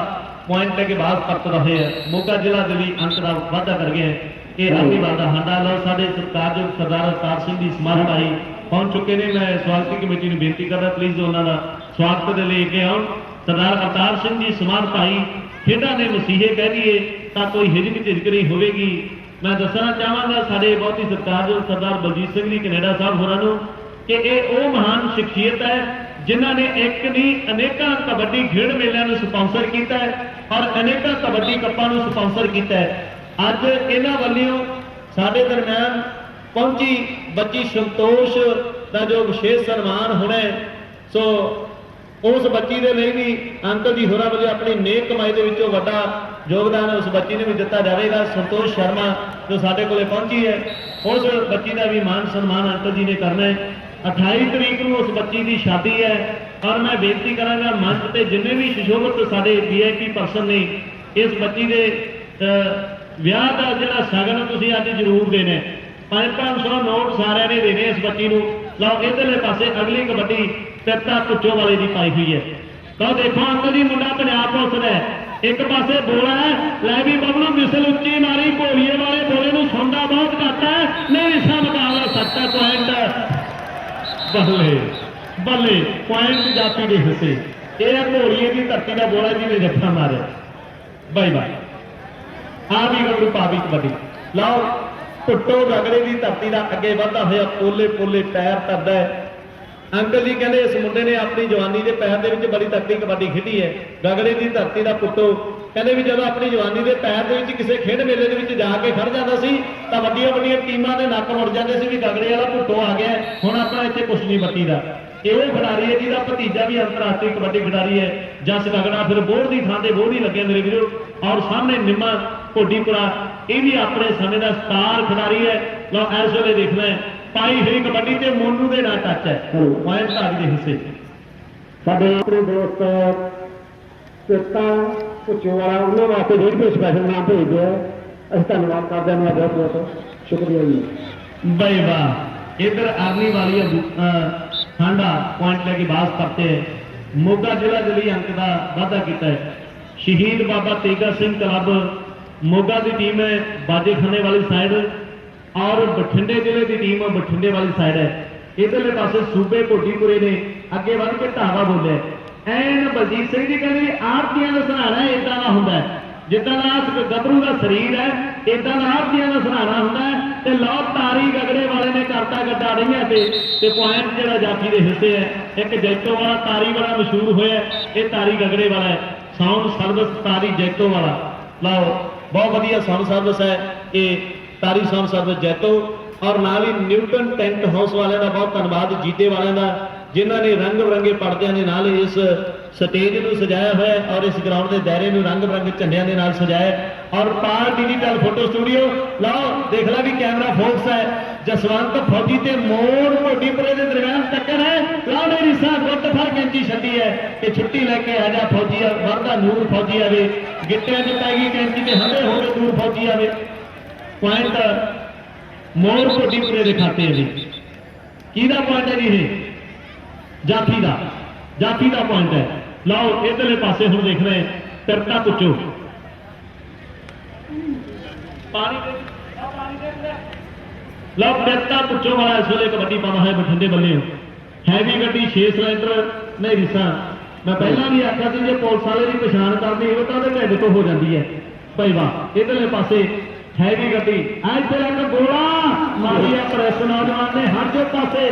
ਪੁਆਇੰਟ ਲੈ ਕੇ ਬਾਹਰ ਪਰਤਦਾ ਹੋਇਆ ਮੋਗਾ ਜ਼ਿਲ੍ਹਾ ਦੇ ਲਈ ਅੰਕ ਦਾ ਵਾਧਾ ਕਰ ਗਿਆ ਹੈ। ਇਹ ਅਰਦੀ ਵਾਲ ਹਾਂਡਾ। ਲਓ, ਸਾਡੇ ਸਤਿਕਾਰਯੋਗ ਸਰਦਾਰ ਅਵਤਾਰ ਸਿੰਘ ਦੀ ਸਮਾਰਟ ਆਈ ਪਹੁੰਚ ਚੁੱਕੇ ਨੇ। ਮੈਂ ਸਵਾਗਤੀ ਕਮੇਟੀ ਨੂੰ ਬੇਨਤੀ ਕਰਦਾ ਪਲੀਜ਼ ਉਹਨਾਂ ਦਾ ਸਵਾਗਤ ਦੇ ਲਈ ਕੇ ਆਉਣ। ਸਰਦਾਰ ਅਵਤਾਰ ਸਿੰਘ ਦੀ ਸਮਾਰਟ ਭਾਈ ਖੇਡਾਂ ਦੇ ਮਸੀਹੇ ਕਹਿ ਦਈਏ, ਤਾਂ ਕੋਈ ਹਿਜਕ ਝਿਜਕ ਨਹੀਂ ਹੋਵੇਗੀ। ਮੈਂ ਦੱਸਣਾ ਚਾਹਾਂਗਾ ਸਾਡੇ ਬਹੁਤ ਹੀ ਸਤਿਕਾਰਯੋਗ ਸਰਦਾਰ ਬਲਜੀਤ ਸਿੰਘ ਜੀ ਕੈਨੇਡਾ ਸਾਹਿਬ ਹੋਰਾਂ ਨੂੰ ਕਿ ਇਹ ਉਹ ਮਹਾਨ ਸ਼ਖਸੀਅਤ ਹੈ ਜਿਨ੍ਹਾਂ ਨੇ ਇੱਕ ਨਹੀਂ, ਅਨੇਕਾਂ ਕਬੱਡੀ ਖੇਡ ਮੇਲਿਆਂ ਨੂੰ ਸਪਾਂਸਰ ਕੀਤਾ ਹੈ ਔਰ ਅਨੇਕਾਂ ਕਬੱਡੀ ਕੱਪਾਂ ਨੂੰ ਸਪਾਂਸਰ ਕੀਤਾ ਹੈ। ਅੱਜ ਇਹਨਾਂ ਵੱਲੋਂ ਸਾਡੇ ਦਰਮਿਆਨ ਪਹੁੰਚੀ ਬੱਚੀ ਸੰਤੋਸ਼ ਦਾ ਜੋ ਵਿਸ਼ੇਸ਼ ਸਨਮਾਨ ਹੋਣਾ ਹੈ, ਸੋ ਉਸ ਬੱਚੀ ਦੇ ਲਈ ਵੀ ਅੰਕਲ ਜੀ ਹੋਰਾਂ ਵੱਲੋਂ ਆਪਣੀ ਨੇਕ ਕਮਾਈ ਦੇ ਵਿੱਚੋਂ ਵੱਡਾ ਯੋਗਦਾਨ ਉਸ ਬੱਚੀ ਨੂੰ ਵੀ ਦਿੱਤਾ ਜਾਵੇਗਾ। ਸੰਤੋਸ਼ ਸ਼ਰਮਾ ਜੋ ਸਾਡੇ ਕੋਲੇ ਪਹੁੰਚੀ ਹੈ ਉਸ ਬੱਚੀ ਦਾ ਵੀ ਮਾਨ ਸਨਮਾਨ ਅੰਕਲ ਜੀ ਨੇ ਕਰਨਾ ਹੈ। 28 ਤਰੀਕ ਨੂੰ ਉਸ ਬੱਚੀ ਦੀ ਸ਼ਾਦੀ ਹੈ ਔਰ ਮੈਂ ਬੇਨਤੀ ਕਰਾਂਗਾ ਮੰਚ ਤੇ ਜਿੰਨੇ ਵੀ ਸ਼ਿਸ਼ੋਭਤ ਸਾਡੇ ਵੀਆਈਪੀ ਪਰਸਨ ਨੇ ਇਸ ਬੱਚੀ ਦੇ ਅਹ, ਵਿਆਹ ਦਾ ਜਿਹੜਾ ਸ਼ਗਨ ਤੁਸੀਂ ਅੱਜ ਜ਼ਰੂਰ ਦੇਣਾ ਹੈ। 5-500 ਨੋਟ ਸਾਰਿਆਂ ਨੇ ਦੇਣੇ ਇਸ ਬੱਚੀ ਨੂੰ। ਲਓ ਇਧਰਲੇ ਪਾਸੇ ਅਗਲੀ ਕਬੱਡੀ ਪਿੱਤਾ ਪੁੱਚੋ ਵਾਲੇ ਦੀ ਪਾਈ ਹੋਈ ਹੈ। ਤਾਂ ਦੇਖੋ ਅੰਕਲ ਜੀ ਮੁੰਡਾ ਪੰਜਾਬ ਪੁਲਿਸ ਦਾ ਇੱਕ ਪਾਸੇ ਬੋਲਾ ਹੈ, ਲੈ ਵੀ ਬਬਲੂ, ਮਿਸਲ ਉੱਚੀ ਮਾਰੀ, ਭੋਲੀਏ ਵਾਲੇ ਬੋਲੇ ਨੂੰ ਸੁਣਦਾ ਬਹੁਤ ਘੱਟ ਹੈ। ਨਹੀਂ ਇਸਾ ਮੁਕਾਬਲਾ 70 ਪੁਆਇੰਟ ਬੱਲੇ ਬੱਲੇ ਪੁਆਇੰਟ ਜਾਤੀ ਦੇ ਹਿੱਸੇ। ਇਹ ਹੈ ਘੋੜੀਏ ਦੀ ਧਰਤੀ ਦਾ ਬੋਲਾ ਜੀ ਨੇ ਜੱਫਾ ਮਾਰਿਆ। ਬਾਈ ਬਾਈ। ਆ ਵੀ ਗੱਭਰੂ ਪਾਵੀ ਕਬੱਡੀ। ਲਓ ਪੁੱਟੋ ਗਗੜੇ ਦੀ ਧਰਤੀ ਦਾ ਅੱਗੇ ਵੱਧਦਾ ਹੋਇਆ ਪੋਲੇ ਪੋਲੇ ਪੈਰ ਧਰਦਾ ਹੈ। ਅੰਕਲ ਜੀ ਕਹਿੰਦੇ ਇਸ ਮੁੰਡੇ ਨੇ ਆਪਣੀ ਜਵਾਨੀ ਦੇ ਪੈਰ ਦੇ ਵਿੱਚ ਬੜੀ ਤਕੜੀ ਕਬੱਡੀ ਖੇਡੀ ਹੈ। ਗਗੜੇ ਦੀ ਧਰਤੀ ਦਾ ਪੁੱਟੋ ਕਹਿੰਦੇ ਵੀ ਜਦੋਂ ਆਪਣੀ ਜਵਾਨੀ ਦੇ ਪੈਰ ਦੇ ਵਿੱਚ ਕਿਸੇ ਖੇਡ ਮੇਲੇ ਦੇ ਵਿੱਚ ਜਾ ਕੇ ਖੜ ਜਾਂਦਾ ਸੀ, ਤਾਂ ਵੱਡੀਆਂ ਵੱਡੀਆਂ ਟੀਮਾਂ ਦੇ ਨੱਕ ਮੁੜ ਜਾਂਦੇ ਸੀ ਵੀ ਗਗੜੇ ਵਾਲਾ ਪੁੱਟੋ ਆ ਗਿਆ ਹੁਣ ਆਪਣਾ ਇੱਥੇ ਕੁਛ ਨਹੀਂ ਬੱਤੀ ਦਾ। ਇਹੋ ਖਿਡਾਰੀ ਹੈ ਜਿਹਦਾ ਭਤੀਜਾ ਵੀ ਅੰਤਰਰਾਸ਼ਟਰੀ ਕਬੱਡੀ ਖਿਡਾਰੀ ਹੈ, ਜਸ ਗਗੜਾ। ਫਿਰ ਬੋਰਡ ਦੀ ਥਾਂ ਤੇ ਬੋਰ ਹੀ ਲੱਗਿਆ ਮੇਰੇ ਵੀਰੋ। ਔਰ ਸਾਹਮਣੇ ਨਿੰਮਾ ਕੋਡੀਪੁਰਾ ਇਹ ਵੀ ਆਪਣੇ ਸਮੇਂ ਦਾ ਸਟਾਰ ਖਿਡਾਰੀ ਹੈ। ਲਓ, ਇਸ ਵੇਲੇ ਦੇਖਣਾ ਹੈ। ਪਾਈ ਹੋਈ ਕਬੱਡੀ ਤੇ ਮੋਨੂ ਦੇ ਨਾਲ ਟੱਚ ਹੈ। ਪੁਆਇੰਟ ਧਾਰੀ ਦੇ ਹਿੱਸੇ। ਸਾਡੇ ਆਪਣੇ ਦੋਸਤ ਪੁੱਛੋ ਵਾਲਾ ਉਹਨਾਂ ਵਾਸਤੇ ਤੇ ਸਪੈਸ਼ਲ ਨਾਮ ਭੇਜਦੇ ਆ। ਅਸੀਂ ਧੰਨਵਾਦ ਕਰਦੇ ਹਾਂ ਬਹੁਤ ਬਹੁਤ। ਸ਼ੁਕਰੀਆ ਜੀ। ਬਈ ਵਾਹ। ਇਧਰ ਆਰਮੀ ਵਾਲੀ ਹਾਂਡਾ ਪੁਆਇੰਟ ਲੈ ਕੇ ਬਾਸ ਕਰਤੇ ਮੋਗਾ ਜ਼ਿਲ੍ਹਾ ਦੇ ਲਈ ਅੰਕ ਦਾ ਵਾਅਦਾ ਕੀਤਾ ਹੈ। ਸ਼ਹੀਦ ਬਾਬਾ ਤੇਗਾ ਸਿੰਘ ਕਲੱਬ ਮੋਗਾ ਦੀ ਟੀਮ ਹੈ। ਬਾਜੇਖਾਨੇ ਵਾਲੀ ਸਾਈਡ ਔਰ ਬਠਿੰਡੇ ਜ਼ਿਲ੍ਹੇ ਦੀ ਟੀਮ ਬਠਿੰਡੇ ਵਾਲੀ ਸਾਈਡ ਹੈ। ਇਧਰਲੇ ਪਾਸੇ ਸੂਬੇ ਕੋਟੀਪੁਰੇ ਨੇ ਅੱਗੇ ਵੱਧ ਕੇ ਢਾਵਾ ਬੋਲਿਆ ਐਨ ਬਲਜੀਤ ਸਿੰਘ ਜੀ ਕਹਿੰਦੇ ਆਰਤੀਆਂ ਦਾ ਸਹਾਰਾ ਇਦਾਂ ਦਾ ਹੁੰਦਾ ਹੈ। ਜਿੱਦਾਂ ਦਾ ਆਹ ਗੱਭਰੂ ਦਾ ਸਰੀਰ ਹੈ ਇਦਾਂ ਦਾ ਆਰਤੀਆਂ ਦਾ ਸਹਾਰਾ ਹੁੰਦਾ ਹੈ ਤੇ ਲੋ ਤਾਰੀ ਗਗੜੇ ਵਾਲੇ ਨੇ ਕਰਤਾ ਗੱਡਾ ਰਹੀਆਂ ਤੇ ਤੇ ਪੁਆਇੰਟ ਜਿਹੜਾ ਜਾਫੀ ਦੇ ਹਿੱਸੇ ਹੈ, ਇੱਕ ਜੈਤੋ ਵਾਲਾ ਤਾਰੀ ਵਾਲਾ ਮਸ਼ਹੂਰ ਹੋਇਆ ਇਹ ਤਾਰੀ ਗਗੜੇ ਵਾਲਾ ਹੈ। ਸਾਊਂਡ ਸਰਵਿਸ ਤਾਰੀ ਜੈਤੋ ਵਾਲਾ ਲਓ, ਬਹੁਤ ਵਧੀਆ ਸਾਊਂਡ ਸਰਵਿਸ ਹੈ, ਇਹ ਤਾਰੀ ਸਾਊਂਡ ਸਰਵਿਸ ਜੈਤੋ ਔਰ ਨਾਲ ਹੀ ਨਿਊਟਨ ਟੈਂਟ ਹਾਊਸ ਵਾਲਿਆਂ ਦਾ ਬਹੁਤ ਧੰਨਵਾਦ, ਜੀਤੇ ਵਾਲਿਆਂ ਦਾ, ਜਿਨ੍ਹਾਂ ਨੇ ਰੰਗ ਬਰੰਗੇ ਪਰਦਿਆਂ ਦੇ ਨਾਲ ਇਸ ਸਟੇਜ ਨੂੰ ਸਜਾਇਆ ਹੋਇਆ ਹੈ ਔਰ ਇਸ ਗਰਾਊਂਡ ਦੇ ਦਾਇਰੇ ਨੂੰ ਰੰਗ ਬਰੰਗੇ ਝੰਡਿਆਂ ਦੇ ਨਾਲ ਸਜਾਇਆ ਔਰ ਪਾਰ ਡਿਜੀਟਲ ਫੋਟੋ ਸਟੂਡੀਓ ਲਓ, ਦੇਖ ਲੈ ਵੀ ਕੈਮਰਾ ਫੋਕਸ ਹੈ। ਜਸਵੰਤ ਫੌਜੀ ਤੇ ਮੋੜ ਕੋਟੀਪੁਰੇ ਦੇ ਦਰਮਿਆਨ ਟੱਕਰ ਹੈ। ਲਓ ਮੇਰੀ ਸਾਹ ਗੁੱਟ ਫੜ ਕੈਂਚੀ ਛੱਡੀ ਹੈ ਤੇ ਛੁੱਟੀ ਲੈ ਕੇ ਆ ਜਾ ਫੌਜੀ ਆ ਵਰਦਾ ਨੂਰ ਫੌਜੀ ਆਵੇ, ਗਿੱਟਿਆਂ 'ਚ ਪੈ ਗਈ ਕੈਂਚੀ ਤੇ ਹੰਦੇ ਹੋ ਕੇ ਨੂਰ ਫੌਜੀ ਆਵੇ। ਪੁਆਇੰਟ ਮੋਰ ਕੋਟੀਪੁਰੇ ਦੇ ਖਾਤੇ ਹੈ ਜੀ। ਕਿਹਦਾ ਪੁਆਇੰਟ ਹੈ ਜੀ ਇਹ? ਜਾਫੀ ਦਾ। ਜਾਫੀ ਦਾ ਪੁਆਇੰਟ ਹੈ। ਲਓ, ਇਧਰਲੇ ਪਾਸੇ ਹੁਣ ਦੇਖ ਰਹੇ, ਤਿਰਤਾ ਪੁੱਛੋ। ਪਾਣੀ ਦੇ ਪਾਣੀ ਦੇ ਲਓ, ਤਿਰਤਾ ਪੁੱਛੋ ਵਾਲਾ, ਇਸ ਵੇਲੇ ਕਬੱਡੀ ਪਾਉਂਦਾ ਹੈ ਬਠਿੰਡੇ ਬੱਲੇ ਹੈਵੀ ਗੱਡੀ 6 ਸਿਲੰਡਰ, ਨਹੀਂ ਰਿਸਾ ਮੈਂ ਪਹਿਲਾਂ ਵੀ ਆਖਿਆ ਸੀ, ਜੇ ਪੁਲਿਸ ਵਾਲੇ ਦੀ ਪਛਾਣ ਕਰਨੀ ਹੋਵੇ ਤਾਂ ਉਹਦੇ ਢਿੱਡ ਤੋਂ ਹੋ ਜਾਂਦੀ ਹੈ। ਭਾਈ ਵਾਹ, ਇਧਰਲੇ ਪਾਸੇ ਹੈਵੀ ਗੱਡੀ। ਇੱਥੇ ਇੱਕ ਗੋਲਾ ਮਾਰੀ ਪ੍ਰੈਸ ਨੌਜਵਾਨ ਨੇ, ਹਰ ਜੋ ਪਾਸੇ।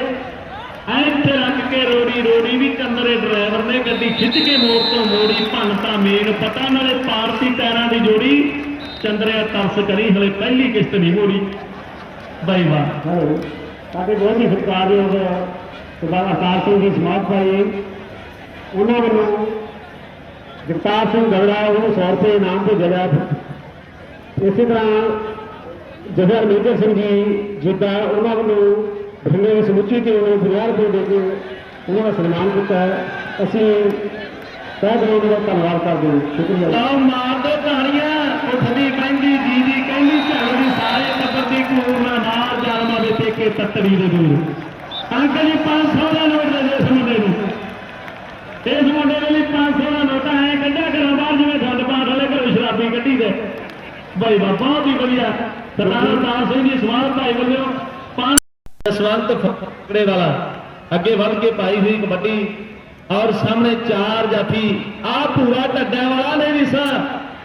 ਇੱਥੇ ਰੱਖ ਕੇ ਰੋੜੀ ਰੋੜੀ ਵੀ ਚੰਦਰੇ ਡਰਾਈਵਰ ਨੇ, ਗੱਡੀ ਖਿੱਚ ਕੇ ਮੋੜ ਤੋਂ ਮੋੜੀ ਭੰਨਤਾ ਮੇਨ ਪਤਾ, ਨਾਲੇ ਪਾਰਸੀ ਟਾਇਰਾਂ ਦੀ ਜੋੜੀ। ਚੰਦਰਿਆ ਤਰਸ ਕਰੀ, ਹਲੇ ਪਹਿਲੀ ਕਿਸ਼ਤ ਨਹੀਂ ਮੋੜੀ। ਬਾਈ ਵਾਹ। ਸਾਡੇ ਬਹੁਤ ਹੀ ਸਤਿਕਾਰਯੋਗ ਸਰਦਾਰ ਅਕਾਲ ਸਿੰਘ ਜੀ, ਸਮਾਜ ਭਾਈ। ਉਹਨਾਂ ਵੱਲੋਂ ਜਗਤਾਰ ਸਿੰਘ ਗਗੜਾ ਉਹਨੂੰ 100 ਰੁਪਏ ਇਨਾਮ ਭੇਜਿਆ ਗਿਆ ਇਸੇ ਤਰ੍ਹਾਂ ਜਥੇਦਾਰ ਮੇਜਰ ਸਿੰਘ ਜੀ ਜਿੱਦਾਂ ਉਹਨਾਂ ਵੱਲੋਂ ਬਠਿੰਡੇ ਦੀ ਸਮੁੱਚੀ ਟੀਮ ਨੂੰ 50 ਰੁਪਏ ਦੇ ਕੇ ਉਹਨਾਂ ਦਾ ਸਨਮਾਨ ਕੀਤਾ ਅਸੀਂ ਤਹਿ ਦਿਲੋਂ ਦਾ ਧੰਨਵਾਦ ਕਰਦੇ ਹਾਂ। ਸ਼ੁਕਰੀਆ। ਲਓ ਮਾਰ ਦੋ ਤਾੜੀਆਂ ਉੱਠਦੀ ਪੈਂਦੀ, ਜੀ ਦੀ ਕਹਿੰਦੀ ਝਗੜੀ ਸਾਰੇ ਟੱਬਰ ਦੀ ਕੂਰਨਾ ਨਾਲ ਜਾਲਮਾ ਦੇ ਪੇਕੇ ਤੱਤੜੀ ਦੇ ਦੂਰ। ਅੰਕਲ ਜੀ 500 ਦਾ ਨੋਟ ਦੇ ਦਿਓ ਇਸ ਮੁੰਡੇ ਨੂੰ। ਇਸ ਮੁੰਡੇ ਦੇ ਲਈ 500 ਦਾ ਨੋਟ ਹੈ ਕੱਢਿਆ ਕਰੋ, ਬਾਹਰ ਜਿਵੇਂ ਖੰਡ ਪਾਠ ਵਾਲੇ ਘਰੋਂ ਸ਼ਰਾਬੀ ਕੱਢੀ ਦੇ। ਬਾਈ ਬਹੁਤ ਹੀ ਵਧੀਆ। ਸਰਦਾਰ ਦਾਸ ਸਿੰਘ ਜੀ ਸਵਾਲ ਭਾਈ ਵੱਲੋਂ ਪੰਜ ਜਸਵੰਤ ਫਕੜੇ ਵਾਲਾ। ਅੱਗੇ ਵੱਧ ਕੇ ਪਾਈ ਹੋਈ ਕਬੱਡੀ ਔਰ ਸਾਹਮਣੇ ਚਾਰ ਜਾਫੀ। ਆ ਪੂਰਾ ਢੱਡਿਆਂ ਵਾਲਾ ਨਹੀਂ ਵਿਸਾ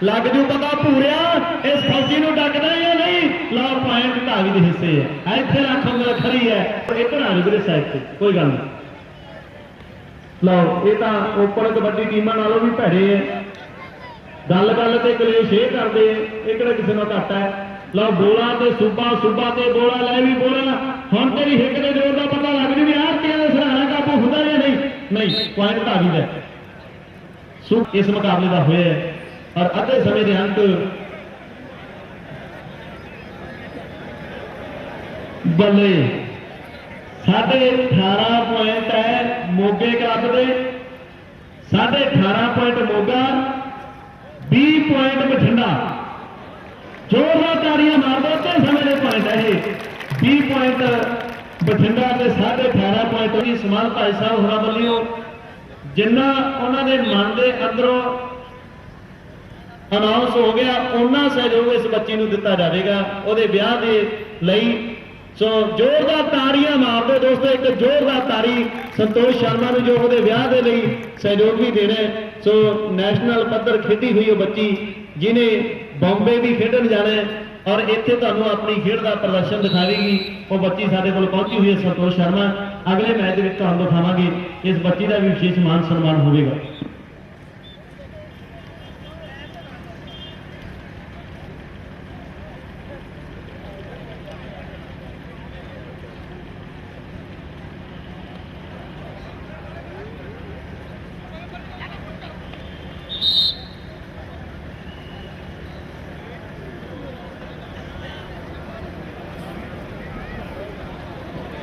ਲੱਗ ਜੂ ਪਤਾ ਪੂਰਿਆ ਇਸ ਫੌਜੀ ਨੂੰ ਡੱਕਦਾ ਜਾਂ ਨਹੀਂ? ਲਾ ਪੁਆਇੰਟ ਢਾਵੀ ਦੇ ਹਿੱਸੇ ਹੈ ਇੱਥੇ ਰੱਖ ਉਂਗਲ ਖੜੀ ਹੈ। ਇੱਧਰ ਆ ਵੀਰੇ ਸਾਈਡ ਤੇ, ਕੋਈ ਗੱਲ ਨਹੀਂ। ਲਓ, ਇਹ ਤਾਂ ਓਪਨ ਕਬੱਡੀ ਟੀਮਾਂ ਨਾਲੋਂ ਵੀ ਭੈੜੇ ਹੈ ਗੱਲ ਗੱਲ ਤੇ ਕਲੇਸ਼ ਇਹ ਕਰਦੇ ਆ, ਇਹ ਕਿਹੜਾ ਕਿਸੇ ਨਾਲ ਘੱਟ ਹੈ? ਲਓ ਬੋਲਾ ਤੇ ਸੂਬਾ ਸੂਬਾ ਤੇ ਬੋਲਾ ਲੈ ਵੀ ਬੋਲਾ। ਹੁਣ ਤੇਰੀ ਹਿੱਕ ਦੇ ਜ਼ੋਰ ਦਾ ਪਤਾ ਲੱਗ ਜੂ ਵੀ ਆਹ ਕਿਹਦੇ ਸਹਾਰਾ ਕਾਬੂ ਹੁੰਦਾ ਜਾਂ ਨਹੀਂ। ਨਹੀਂ ਪੁਆਇੰਟ ਧਾਰੀ ਦਾ ਸੂ ਇਸ ਮੁਕਾਬਲੇ ਦਾ ਹੋਇਆ ਹੈ। ਔਰ ਅੱਧੇ ਸਮੇਂ ਦੇ ਅੰਤ ਬੱਲੇ ਸਾਡੇ 18 ਪੁਆਇੰਟ ਹੈ ਮੋਗੇ ਕਲੱਬ ਦੇ। ਸਾਡੇ 18 ਪੁਆਇੰਟ ਮੋਗਾ। 20 ਪੁਆਇੰਟ ਬਠਿੰਡਾ। ਜ਼ੋਰਦਾਰ ਤਾੜੀਆਂ ਮਾਰ ਦਿਓ ਤੇ ਸਮੇਂ ਦੇ ਪੁਆਇੰਟ ਹੈ ਇਹ। 20 ਪੁਆਇੰਟ ਬਠਿੰਡਾ ਤੇ 18.5 ਪੁਆਇੰਟ ਦੀ ਸਮਾਨ ਭਾਈ ਸਾਹਿਬ ਹੋਰਾਂ ਵੱਲੋਂ ਜਿੰਨਾ ਉਹਨਾਂ ਦੇ ਮਨ ਦੇ ਅੰਦਰੋਂ ਅਨਾਉਂਸ ਹੋ ਗਿਆ ਉਹਨਾਂ ਸਹਿਯੋਗ ਇਸ ਬੱਚੀ ਨੂੰ ਦਿੱਤਾ ਜਾਵੇਗਾ। ਉਹਦੇ ਵਿਆਹ ਦੇ ਲਈ ਸੋ ਜ਼ੋਰਦਾਰ ਤਾੜੀਆਂ ਮਾਰ ਦੋਸਤੋ, ਇੱਕ ਜ਼ੋਰਦਾਰ ਤਾੜੀ ਸੰਤੋਸ਼ ਸ਼ਰਮਾ ਨੂੰ ਜੋ ਉਹਦੇ ਵਿਆਹ ਦੇ ਲਈ ਸਹਿਯੋਗ ਵੀ ਦੇ ਰਿਹਾ। ਸੋ ਨੈਸ਼ਨਲ ਪੱਧਰ ਖੇਡੀ ਹੋਈ ਉਹ ਬੱਚੀ ਜਿਨੇ ਬੰਬੇ ਵੀ ਖੇਡਣ ਜਾਣਾ ਔਰ ਇੱਥੇ ਤੁਹਾਨੂੰ ਆਪਣੀ ਖੇਡ ਦਾ ਪ੍ਰਦਰਸ਼ਨ ਦਿਖਾਵੇਗੀ। ਉਹ ਬੱਚੀ ਸਾਡੇ ਕੋਲ ਪਹੁੰਚੀ ਹੋਈ ਹੈ ਸੰਤੋਸ਼ ਸ਼ਰਮਾ। ਅਗਲੇ ਮੈਚ ਦੇ ਵਿੱਚ ਤੁਹਾਨੂੰ ਦਿਖਾਵਾਂਗੇ। ਇਸ ਬੱਚੀ ਦਾ ਵੀ ਵਿਸ਼ੇਸ਼ ਮਾਨ ਸਨਮਾਨ ਹੋਵੇਗਾ।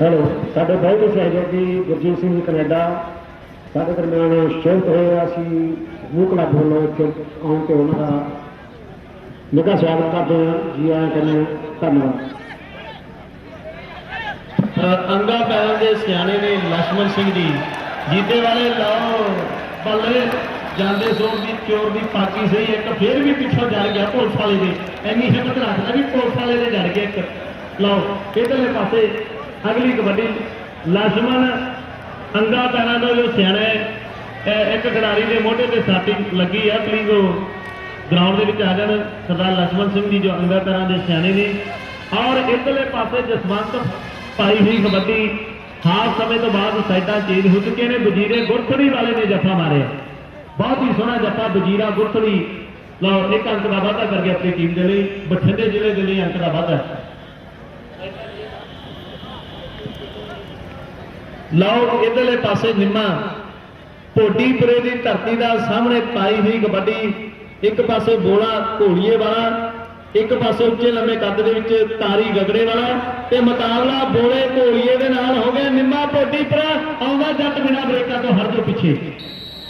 ਹੈਲੋ, ਸਾਡੇ ਭਾਈ ਦੇ ਸਹਿਯੋਗੀ ਗੁਰਜੀਤ ਸਿੰਘ ਕੈਨੇਡਾ। ਸਾਡੇ ਦਰਮਿਆਨ ਸ਼ੌਕ ਹੋਇਆ ਸੀ ਮੂਕਲਾ ਬੋਲੋ ਕਿ ਆਉਣ ਤੇ ਉਹਨਾਂ ਦਾ ਨਿੱਘਾ ਸਵਾਗਤ ਕਰਦੇ ਹਾਂ। ਜੀ ਆਇਆਂ ਕਹਿੰਦੇ ਧੰਨਵਾਦ। ਅੰਗਾ ਪੈਰਾਂ ਦੇ ਸਿਆਣੇ ਨੇ ਲక్ష్మణ ਸਿੰਘ ਜੀ। ਜੀਤੇ ਵਾਲੇ ਲਾਓ ਬੱਲੇ ਜਾਂਦੇ ਸੋਰ ਦੀ ਚੋਰ ਦੀ ਪਾਕੀ ਸਹੀ, ਇੱਕ ਫੇਰ ਵੀ ਪਿੱਛੋਂ ਜੜ ਗਿਆ ਪੁਲਿਸ ਵਾਲੇ ਦੇ। ਐਨੀ ਹਿੰਮਤ ਰੱਖਦਾ ਵੀ ਪੁਲਿਸ ਵਾਲੇ ਦੇ ਜੜ ਗਿਆ ਇੱਕ। ਲਓ, ਇਧਰਲੇ ਪਾਸੇ ਅਗਲੀ ਕਬੱਡੀ ਲਛਮਣ ਅੰਗਾ ਪੈਰਾਂ ਦਾ ਜੋ ਸਿਆਣਾ ਹੈ ਇੱਕ ਖਿਡਾਰੀ ਦੇ ਮੋਢੇ ਤੇ ਸਾਟੀ ਲੱਗੀ ਆ ਪਲੀਜ਼ ਉਹ ਗਰਾਊਂਡ ਦੇ ਵਿੱਚ ਆ ਜਾਣ। ਸਰਦਾਰ ਲਛਮਣ ਸਿੰਘ ਜੀ ਜੋ ਅੰਗਾ ਪੈਰਾਂ ਦੇ ਸਿਆਣੇ ਨੇ। ਔਰ ਇਧਰਲੇ ਪਾਸੇ ਜਸਵੰਤ ਭਾਈ ਹੋਈ ਕਬੱਡੀ ਹਾਫ ਸਮੇਂ ਤੋਂ ਬਾਅਦ ਸਾਈਡਾਂ ਚੇਂਜ ਹੋ ਚੁੱਕੀਆਂ ਨੇ। ਵਜ਼ੀਰੇ ਗੁਰਥੜੀ ਵਾਲੇ ਨੇ ਜੱਫਾ ਮਾਰਿਆ। ਬਹੁਤ ਹੀ ਸੋਹਣਾ ਜੱਫਾ ਵਜ਼ੀਰਾ ਗੁਰਥੜੀ। ਲਓ, ਇੱਕ ਅੰਕ ਦਾ ਵਾਧਾ ਕਰਕੇ ਆਪਣੀ ਟੀਮ ਦੇ ਲਈ। ਬਠਿੰਡੇ ਜ਼ਿਲ੍ਹੇ ਦੇ ਲਈ ਅੰਕ ਦਾ ਵਾਧਾ। ਲਓ ਇਧਰਲੇ ਪਾਸੇ ਨਿੰਮਾ। ਪੋਡੀਪੁਰੇ ਦੀ ਧਰਤੀ ਦਾ ਸਾਹਮਣੇ ਪਾਈ ਹੋਈ ਕਬੱਡੀ। ਇੱਕ ਪਾਸੇ ਬੋਲਾ ਘੋੜੀਏ ਵਾਲਾ, ਇੱਕ ਪਾਸੇ ਉੱਚੇ ਲੰਮੇ ਕੱਦ ਦੇ ਵਿੱਚ ਤਾਰੀ ਗਗੜੇ ਵਾਲਾ ਤੇ ਮੁਕਾਬਲਾ ਬੋਲੇ ਘੋੜੀਏ ਦੇ ਨਾਲ ਹੋ ਗਿਆ ਨਿੰਮਾ ਪੋਡੀਪੁਰਾ ਆਉਂਦਾ ਜੱਟ ਬਿਨਾ ਬ੍ਰੇਕਾਂ ਤੋਂ ਹਟ ਜੋ ਪਿੱਛੇ।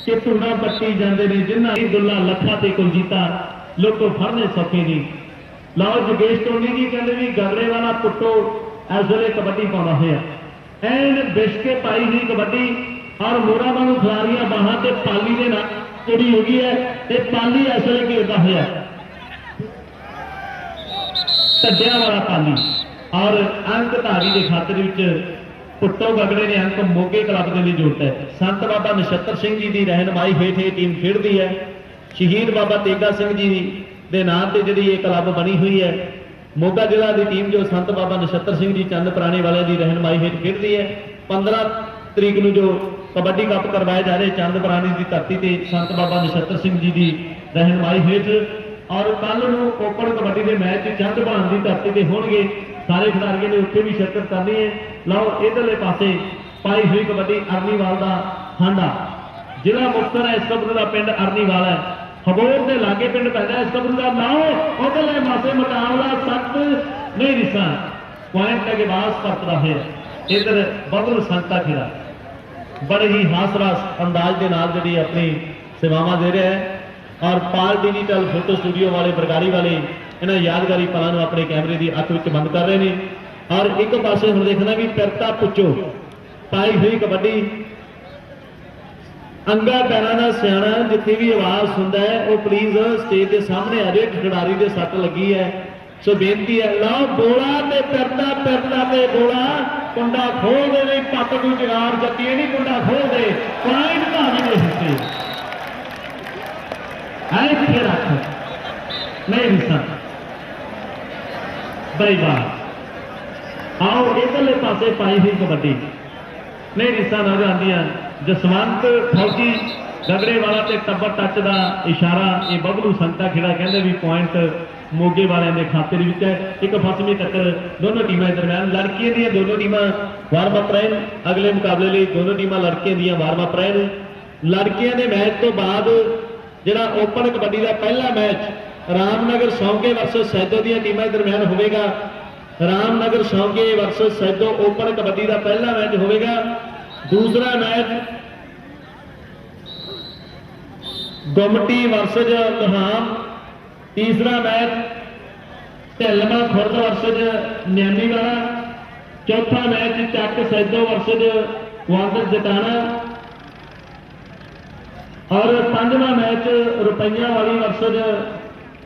ਕਿ ਧੁਨਾ ਪੱਟੀ ਜਾਂਦੇ ਨੇ ਜਿਨ੍ਹਾਂ ਦੀ ਦੁੱਲਾ ਲੱਖਾਂ ਤੇ ਕੁਲਜੀਤਾ ਲੋਕੋ ਫੜਨੇ ਸੌਖੇ ਨਹੀਂ ਲਓ ਜਗੇਸ਼ ਟੋਨੀ ਜੀ ਕਹਿੰਦੇ ਵੀ ਗਗੜੇ ਵਾਲਾ ਪੁੱਟੋ, ਇਸ ਵੇਲੇ ਕਬੱਡੀ ਪਾਉਂਦਾ ਹੋਇਆ। ਐਨ ਬਿਸ਼ਕੇ ਪਾਈ ਹੋਈ ਕਬੱਡੀ ਔਰ ਮੋਰਾ ਨੂੰ ਖਿਲਾਰੀਆਂ ਬਾਹਾਂ ਤੇ ਪਾਲੀ ਦੇ ਨਾਲ ਕੁੜੀ ਹੋ ਗਈ ਹੈ ਤੇ ਪਾਲੀ ਇਸ ਵੇਲੇ ਘੇਰਦਾ ਹੋਇਆ? ਟੱਡਿਆਂ ਵਾਲਾ ਪਾਲੀ। ਔਰ ਅੰਕ ਧਾਰੀ ਦੇ ਖਾਤਰ ਵਿੱਚ ਪੁੱਟੋ ਗਗੜੇ ਨੇ ਅੰਕ ਮੋਗੇ ਕਲੱਬ ਦੇ ਲਈ ਜੋੜਤਾ ਹੈ। ਸੰਤ ਬਾਬਾ ਨਛੱਤਰ ਸਿੰਘ ਜੀ ਦੀ ਰਹਿਨਮਾਈ ਹੇਠ ਇਹ ਟੀਮ ਖੇਡਦੀ ਹੈ। ਸ਼ਹੀਦ ਬਾਬਾ ਤੇਗਾ ਸਿੰਘ ਜੀ ਦੇ ਨਾਂ ਤੇ ਜਿਹੜੀ ਇਹ ਕਲੱਬ ਬਣੀ ਹੋਈ ਹੈ ਮੋਗਾ ਜ਼ਿਲ੍ਹਾ ਦੀ ਟੀਮ ਜੋ ਸੰਤ ਬਾਬਾ ਨਛੱਤਰ ਸਿੰਘ ਜੀ ਚੰਦ ਪੁਰਾਣੇ ਵਾਲਿਆਂ ਦੀ ਰਹਿਨਮਾਈ ਹੇਠ ਖੇਡਦੀ ਹੈ 15 ਤਰੀਕ ਨੂੰ ਜੋ ਕਬੱਡੀ ਕੱਪ ਕਰਵਾਏ ਜਾ ਰਹੇ ਚੰਦ ਪੁਰਾਣੀ ਦੀ ਧਰਤੀ ਤੇ ਸੰਤ ਬਾਬਾ ਨਛੱਤਰ ਸਿੰਘ ਜੀ ਦੀ ਰਹਿਨਮਾਈ ਹੇਠ, ਔਰ ਕੱਲ ਨੂੰ ਓਪਨ ਕਬੱਡੀ ਦੇ ਮੈਚ ਚੰਦ ਭਾਨ ਦੀ ਧਰਤੀ ਤੇ ਹੋਣਗੇ। ਸਾਰੇ ਖਿਡਾਰੀਆਂ ਨੇ ਉੱਥੇ ਵੀ ਸ਼ਿਰਕਤ ਕਰਨੀ ਹੈ। ਲਓ, ਇਧਰਲੇ ਪਾਸੇ ਪਾਈ ਹੋਈ ਕਬੱਡੀ ਅਰਨੀਵਾਲ ਦਾ ਹਾਂਡਾ। ਜ਼ਿਲ੍ਹਾ ਮੁਕਤਸਰ ਹੈ, ਇਸ ਕਬਰ ਦਾ ਪਿੰਡ ਅਰਨੀਵਾਲ ਹੈ। ਹਬੋਰ ਦੇ ਲਾਗੇ ਪਿੰਡ ਪੈਂਦਾ ਇਸ ਕਬਰ ਦਾ ਨਾਓ ਉਧਰਲੇ ਪਾਸੇ ਮੁਕਾਬਲਾ ਸੱਤ ਨਹੀਂ ਰਿਸਾ ਪੁਆਇੰਟ ਤੱਕ ਬਾਸ ਪਰਤਦਾ ਹੈ ਇਧਰ ਬਦਲ ਸੰਤਾ ਖਿੜਾ ਬੜੇ ਹੀ ਹਾਸਰਾਸ ਅੰਦਾਜ਼ ਦੇ ਨਾਲ ਜਿਹੜੀ ਆਪਣੀ ਸੇਵਾਵਾਂ ਦੇ ਰਿਹਾ ਹੈ ਔਰ ਪਾਲ ਡਿਜੀਟਲ ਫੋਟੋ ਸਟੂਡੀਓ ਵਾਲੇ, ਬਰਗਾੜੀ ਵਾਲੇ ਇਹਨਾਂ ਯਾਦਗਾਰੀ ਪਲਾਂ ਨੂੰ ਆਪਣੇ ਕੈਮਰੇ ਦੀ ਅੱਖ ਵਿੱਚ ਬੰਦ ਕਰ ਰਹੇ ਨੇ। ਔਰ ਇੱਕ ਪਾਸੇ ਹੁਣ ਦੇਖਣਾ ਵੀ ਪਿਰਤਾ ਪੁੱਚੋ। ਪਾਈ ਹੋਈ ਕਬੱਡੀ ਅੰਗਾ ਪੈਰਾਂ ਦਾ ਸਿਆਣਾ ਜਿੱਥੇ ਵੀ ਆਵਾਜ਼ ਸੁਣਦਾ ਹੈ, ਉਹ ਪਲੀਜ਼ ਸਟੇਜ ਦੇ ਸਾਹਮਣੇ ਆ ਜਾਏ, ਖਿਡਾਰੀ ਦੇ ਸੱਟ ਲੱਗੀ ਹੈ। ਸੋ ਬੇਨਤੀ ਹੈ, ਲਓ ਬੋਲਾ ਤੇ ਪਿਰਤਾ ਪਿਰਤਾ ਤੇ ਬੋਲਾ, ਕੁੰਡਾ ਖੋਲ ਦੇ ਨਹੀਂ ਪੱਟ ਨੂੰ ਜਗਾਰ ਜੱਤੀ ਨਹੀਂ ਕੁੰਡਾ ਖੋਲ ਦੇ, ਪੁਆਇੰਟ ਭਾਵੇਂ ਦੇ ਹਿੱਸੇ ਹੈ ਇੱਥੇ ਰੱਖ, ਨਹੀਂ ਰਿਸਾ ਬਈ ਬਾਤ ਆਓ, ਇਧਰਲੇ ਪਾਸੇ ਪਾਈ ਹੋਈ ਕਬੱਡੀ। ਨਹੀਂ ਰਿਸਾ ਨਾ ਜਾਂਦੀਆਂ। ਜਸਵੰਤ ਫੌਜੀ ਗਗੜੇ ਵਾਲਾ ਤੇ ਟੱਬਰ ਟੱਚ ਦਾ ਇਸ਼ਾਰਾ, ਇਹ ਬਬਲੂ ਸੰਤਾ ਖੇੜਾ ਕਹਿੰਦੇ ਵੀ ਪੁਆਇੰਟ ਮੋਗੇ ਵਾਲਿਆਂ ਦੇ ਖਾਤੇ ਦੇ ਵਿੱਚ ਹੈ। ਇੱਕ ਫਸਵੀਂ ਟੱਕਰ ਦੋਨੋਂ ਟੀਮਾਂ ਦਰਮਿਆਨ ਲੜਕੀਆਂ ਦੀਆਂ ਦੋਨੋਂ ਟੀਮਾਂ ਵਾਰਮ ਅਪ ਰਹਿਣ। ਅਗਲੇ ਮੁਕਾਬਲੇ ਲਈ ਦੋਨੋਂ ਟੀਮਾਂ ਲੜਕੀਆਂ ਦੀਆਂ ਵਾਰਮ ਅਪ ਰਹਿਣ। ਲੜਕੀਆਂ ਦੇ ਮੈਚ ਤੋਂ ਬਾਅਦ ਜਿਹੜਾ ਓਪਨ ਕਬੱਡੀ ਦਾ ਪਹਿਲਾ ਮੈਚ ਰਾਮਨਗਰ ਸੌਂਕੇ ਵਰਸਸ ਸੈਦੋ ਦੀਆਂ ਟੀਮਾਂ ਦਰਮਿਆਨ ਹੋਵੇਗਾ। ਰਾਮਨਗਰ ਸੌਂਕੇ ਵਰਸਸ ਸੈਦੋ ਓਪਨ ਕਬੱਡੀ ਦਾ ਪਹਿਲਾ ਮੈਚ ਹੋਵੇਗਾ। ਦੂਸਰਾ ਮੈਚ ਗੁਮਟੀ ਵਰਸਜ ਲੁਹਾਮ ਤੀਸਰਾ ਮੈਚ ਢਿਲਮਾ ਖੁਰਦ ਵਰਸਜ ਨਿਆਮੀਵਾਲਾ। ਚੌਥਾ ਮੈਚ ਚੱਕ ਸੈਦੋ ਵਰਸਜ ਵਾਂਦਰ ਜਟਾਣਾ। ਔਰ ਪੰਜਵਾਂ ਮੈਚ ਰੁਪਈਆ ਵਾਲੀ ਵਰਸਜ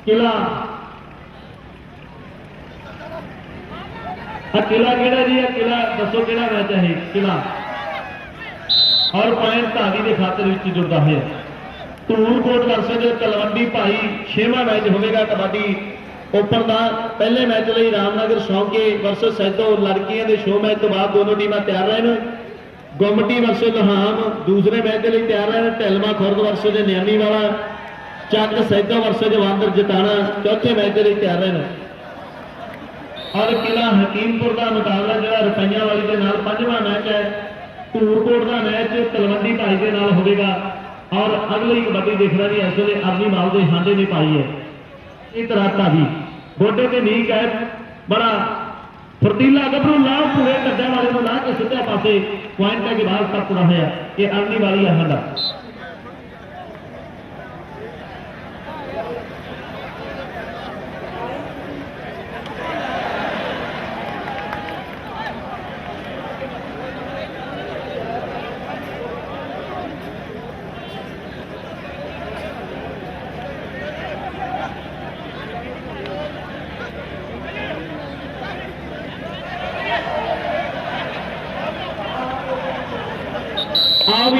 ਕਿਲਾ। ਆ ਕਿਲਾ ਕਿਹੜਾ ਜੀ? ਆ ਕਿਲਾ, ਦੱਸੋ ਕਿਹੜਾ ਮੈਚ ਹੈ ਇਹ? ਕਿਲਾ। ਔਰ ਪੁਆਇੰਟ ਧਾਰੀ ਦੇ ਖਾਤਰ ਵਿੱਚ ਜੁੜਦਾ ਹੋਇਆ। ਧੂਲਕੋਟ ਵਰਸਸ ਤਲਵੰਡੀ ਭਾਈ ਛੇਵਾਂ ਮੈਚ ਹੋਵੇਗਾ ਕਬੱਡੀ ਓਪਨ ਦਾ। ਪਹਿਲੇ ਮੈਚ ਲਈ ਰਾਮਨਗਰ ਸ਼ੌਂਕੇ ਵਰਸਸ ਸੈਦੋ ਲੜਕੀਆਂ ਦੇ ਸ਼ੋਅ ਮੈਚ ਤੋਂ ਬਾਅਦ ਦੋਨੋਂ ਟੀਮਾਂ ਤਿਆਰ ਰਹਿਣ। ਗੁੰਮਟੀ ਵਰਸਸ ਲੋਹਾਮ, ਦੂਸਰੇ ਮੈਚ ਦੇ ਲਈ ਤਿਆਰ ਰਹਿਣ। ਢਲਮਾ ਖੁਰਦ ਵਰਸਸ ਨਿਆਮੀ ਵਾਲਾ ਚੱਕ ਸੈਦੋ ਵਰਸਸ ਜਵਾਂਦਰ ਜਟਾਣਾ, ਚੌਥੇ ਮੈਚ ਦੇ ਲਈ ਤਿਆਰ ਰਹਿਣ। ਔਰ ਕਿਲਾ ਹਕੀਮਪੁਰ ਦਾ ਮੁਕਾਬਲਾ ਜਿਹੜਾ ਰੁਪਈਆਂ ਵਾਲੀ ਦੇ ਨਾਲ ਪੰਜਵਾਂ ਮੈਚ ਹੈ। ਧੂਰਕੋਟ ਦਾ ਮੈਚ ਤਲਵੰਡੀ ਭਾਈ ਦੇ ਨਾਲ ਹੋਵੇਗਾ ਔਰ ਅਗਲੀ ਕਬੱਡੀ ਦੇਖਣਾ ਜੀ ਇਸ ਵੇਲੇ ਅਰਨੀ ਮਾਲ ਦੇ ਹਾਂਡੇ ਨੇ ਪਾਈ ਹੈ। ਇਹ ਤਰਾਤਾ ਦੀ ਗੋਡੇ ਤੇ ਨੀਕ ਹੈ। ਬੜਾ ਫਰਤੀਲਾ ਗੱਭਰੂ ਲਾ ਪੂਰੇ ਕੱਢਣ ਵਾਲੇ ਨੂੰ ਲਾ ਕੇ ਸਿੱਧੇ ਪਾਸੇ ਪੁਆਇੰਟ ਤੱਕ ਬਾਹਰ ਤੱਕ ਤੁਰਾ ਹੋਇਆ ਇਹ ਅਰਨੀ ਵਾਲੀ ਹੈ ਹਾਂਡਾ।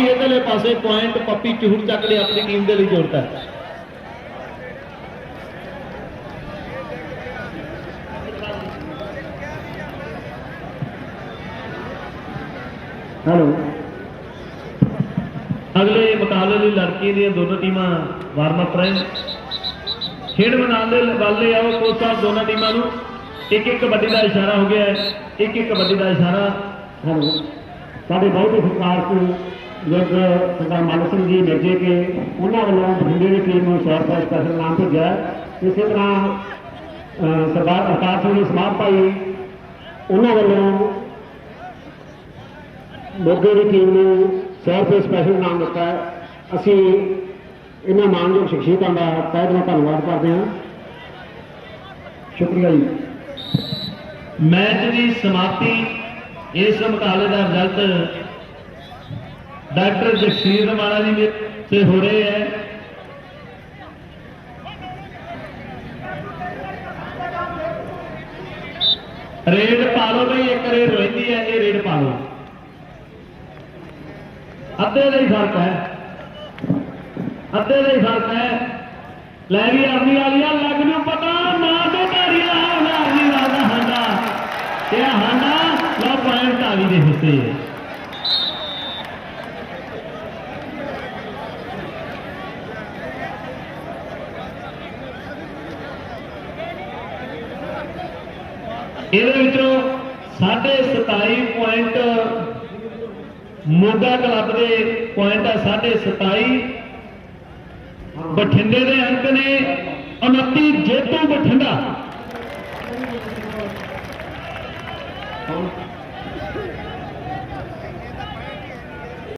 ਵੀ ਇਧਰਲੇ ਪਾਸੇ ਪੁਆਇੰਟ ਪੱਪੀ ਚੂੜ ਚੱਕ ਲਿਆ ਆਪਣੀ ਟੀਮ ਦੇ ਲਈ ਜੋੜਦਾ ਹੈ ਹੈਲੋ ਅਗਲੇ ਮੁਕਾਬਲੇ ਲਈ ਲੜਕੀ ਦੀਆਂ ਦੋਨੋਂ ਟੀਮਾਂ ਵਾਰਮ ਅਪ ਰਹਿਣ ਖੇਡ ਮੈਦਾਨ ਦੇ ਵੱਲੇ ਆਓ ਕੋਚ ਸਾਹਿਬ ਦੋਨਾਂ ਟੀਮਾਂ ਨੂੰ। ਇੱਕ ਇੱਕ ਕਬੱਡੀ ਦਾ ਇਸ਼ਾਰਾ ਹੋ ਗਿਆ ਹੈ। ਇੱਕ ਇੱਕ ਕਬੱਡੀ ਦਾ ਇਸ਼ਾਰਾ। ਹੈਲੋ ਸਾਡੇ ਬਹੁਤ ਹੀ ਸਤਿਕਾਰ ਤੋਂ ਜਦ ਸਰਦਾਰ ਮਾਨ ਸਿੰਘ ਜੀ ਮਿਰਜੇ ਕੇ ਉਹਨਾਂ ਵੱਲੋਂ ਬਠਿੰਡੇ ਦੀ ਟੀਮ ਨੂੰ ਸ਼ਹਿਰ ਦਾ ਸਪੈਸ਼ਲ ਨਾਮ ਭੇਜਿਆ ਇਸੇ ਤਰ੍ਹਾਂ ਸਰਦਾਰ ਅਵਤਾਰ ਸਿੰਘ ਜੀ ਸਮਾਧ ਭਾਈ ਉਹਨਾਂ ਵੱਲੋਂ ਮੋਗੇ ਦੀ ਟੀਮ ਨੂੰ ਸ਼ਹਿਰ ਤੇ ਸਪੈਸ਼ਲ ਨਾਮ ਦਿੱਤਾ ਅਸੀਂ ਇਹਨਾਂ ਮਾਨਯੋਗ ਸ਼ਖਸੀਅਤਾਂ ਦਾ ਤਹਿ ਦਿਲੋਂ ਧੰਨਵਾਦ ਕਰਦੇ ਹਾਂ। ਸ਼ੁਕਰੀਆ ਜੀ। ਮੈਚ ਦੀ ਸਮਾਪਤੀ ਇਸ ਮੁਕਾਬਲੇ ਦਾ ਰਿਜ਼ਲਟ ਡਾਕਟਰ ਜਗਸੀਰ ਵਾਲਾ ਜੀ ਤੇ ਹੋ ਰਹੇ ਹੈ। ਰੇਡ ਪਾ ਲਓ ਬਈ, ਇੱਕ ਰੇਡ ਰਹਿੰਦੀ ਹੈ, ਇਹ ਰੇਡ ਪਾ ਲਓ। ਅੱਧੇ ਦਾ ਹੀ ਫ਼ਰਕ ਹੈ। ਅੱਧੇ ਦਾ ਹੀ ਫ਼ਰਕ ਹੈ। ਲੈ ਵੀ ਆਰਮੀ ਵਾਲੀਆ, ਲੱਗ ਨੂੰ ਪਤਾ, ਨਾ ਤੋਂ ਧਾਰੀਆ ਹੁਣ ਆਰਮੀ ਵਾਲਾ ਹਾਂਡਾ। ਇਹ ਹਾਂਡਾ ਲੋ ਪੁਆਇੰਟ ਧਾਰੀ ਦੇ ਹਿੱਸੇ। ਹੈ ਇਹਦੇ ਵਿੱਚੋਂ 27 ਪੁਆਇੰਟ ਮੋਗਾ ਕਲੱਬ ਦੇ ਪੁਆਇੰਟ ਆ 27 ਬਠਿੰਡੇ ਦੇ ਅੰਕ ਨੇ 29 ਜੇਤੂ ਬਠਿੰਡਾ।